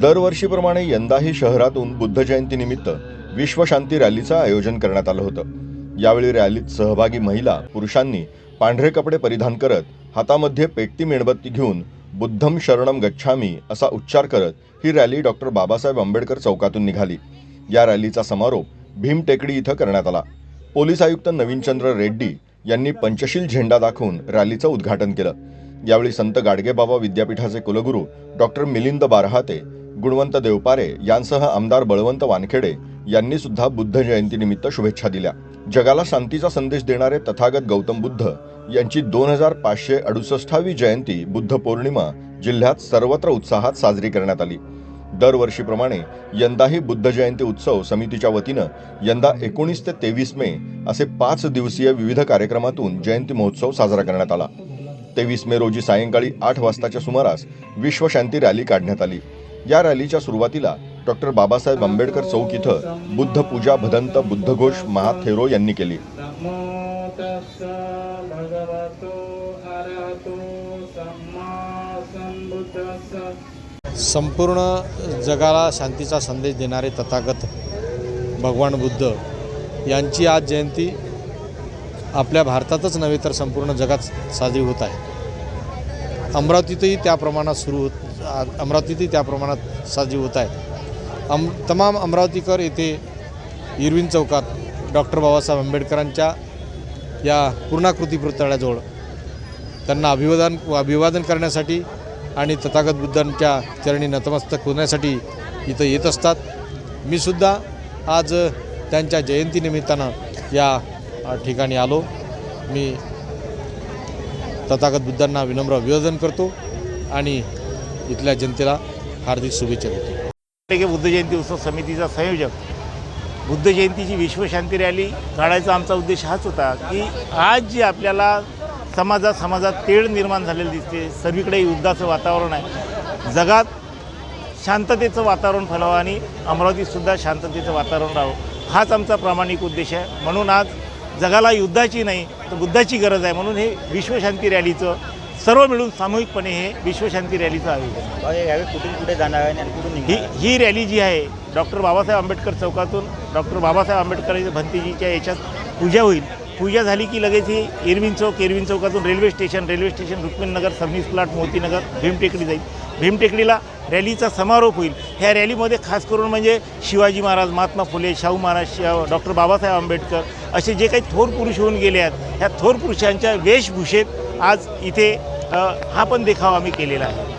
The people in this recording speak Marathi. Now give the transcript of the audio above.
दरवर्षीप्रमाणे यंदाही शहरातून बुद्ध जयंतीनिमित्त विश्वशांती रॅलीचं आयोजन करण्यात आलं होतं. यावेळी रॅलीत सहभागी महिला पुरुषांनी पांढरे कपडे परिधान करत हातामध्ये पेटती मेणबत्ती घेऊन बुद्धम शरणम गच्छामी असा उच्चार करत ही रॅली डॉक्टर बाबासाहेब आंबेडकर चौकातून निघाली. या रॅलीचा समारोप भीम टेकडी इथं करण्यात आला. पोलीस आयुक्त नवीनचंद्र रेड्डी यांनी पंचशील झेंडा दाखवून रॅलीचं उद्घाटन केलं. यावेळी संत गाडगेबाबा विद्यापीठाचे कुलगुरू डॉक्टर मिलिंद बारहाते गुणवंत देवपारे यांसह आमदार बळवंत वानखेडे यांनी सुद्धा बुद्ध जयंतीनिमित्त शुभेच्छा दिल्या. जगाला शांतीचा संदेश देणारे तथागत गौतम बुद्ध यांची दोन हजार पाचशे अडुसष्टावी जयंती बुद्ध पौर्णिमा जिल्ह्यात सर्वत्र उत्साहात साजरी करण्यात आली. दरवर्षीप्रमाणे यंदाही बुद्ध जयंती उत्सव समितीच्या वतीनं यंदा एकोणीस ते तेवीस मे असे पाच दिवसीय विविध कार्यक्रमातून जयंती महोत्सव साजरा करण्यात आला. तेवीस मे रोजी सायंकाळी आठ वाजताच्या सुमारास विश्वशांती रॅली काढण्यात आली. या रॅलीच्या सुरुवातीला डॉक्टर बाबासाहेब आंबेडकर चौक इथं बुद्ध पूजा भदंत बुद्धघोष महाथेरो यांनी केली. संपूर्ण जगाला शांतीचा संदेश देणारे तथागत भगवान बुद्ध यांची आज जयंती आपल्या भारतातच नव्हे तर संपूर्ण जगात साजरी होत आहे. अमरावतीतही त्या प्रमाणात सुरू होत अमरावतीतही त्या प्रमाणात साजरी होत आहे. अम तमाम अमरावतीकर येथे इरविन चौकात डॉक्टर बाबासाहेब आंबेडकरांच्या या पूर्णाकृती पुतळ्याजवळ त्यांना अभिवादन अभिवादन करण्यासाठी आणि तथागत बुद्धांच्या चरणी नतमस्तक होण्यासाठी इथं येत असतात. मी सुद्धा आज त्यांच्या जयंतीनिमित्तानं या ठिकाणी आलो. मी तथागत बुद्धांना विनम्र अभिवादन करतो आणि इथल्या जनतेला हार्दिक शुभेच्छा देतो. बुद्ध जयंती उत्सव समितीचा संयोजक. बुद्ध जयंतीची विश्वशांती रॅली काढायचा आमचा उद्देश हाच होता की आज जी आपल्याला समाजात समाजात तेढ निर्माण झालेली दिसते सर्वीकडे युद्धाचं वातावरण आहे. जगात शांततेचं वातावरण फैलावं आणि अमरावतीतसुद्धा शांततेचं वातावरण राहावं. हाच आमचा प्रामाणिक उद्देश आहे. म्हणून आज जगाला युद्धाची नाही तर बुद्धाची गरज आहे म्हणून हे विश्वशांती रॅलीचं सर्व मिळून सामूहिकपणे हे विश्वशांती रॅलीचं आयोजन. यावेळी कुठून कुठे जाणार आहे आणि कुठून ही निघणार? ही रॅली जी आहे डॉक्टर बाबासाहेब आंबेडकर चौकातून डॉक्टर बाबासाहेब आंबेडकर भंतीजीच्या याच्यात पूजा होईल पूजा झाली की लगेच ही एरविन चौक एरविन चौकातून railway station railway station Rukminnagar Sabnis plot Motinagar Bhimtekdi जाईल. भीमटेकडीला रॅलीचा समारोप होईल. ह्या रॅलीमध्ये खास करून म्हणजे शिवाजी महाराज महात्मा फुले शाहू महाराज डॉक्टर बाबासाहेब आंबेडकर असे जे काही थोर पुरुष होऊन गेले आहेत ह्या थोर पुरुषांच्या वेशभूषेत आज इथे हा पण देखावा आम्ही केलेला आहे.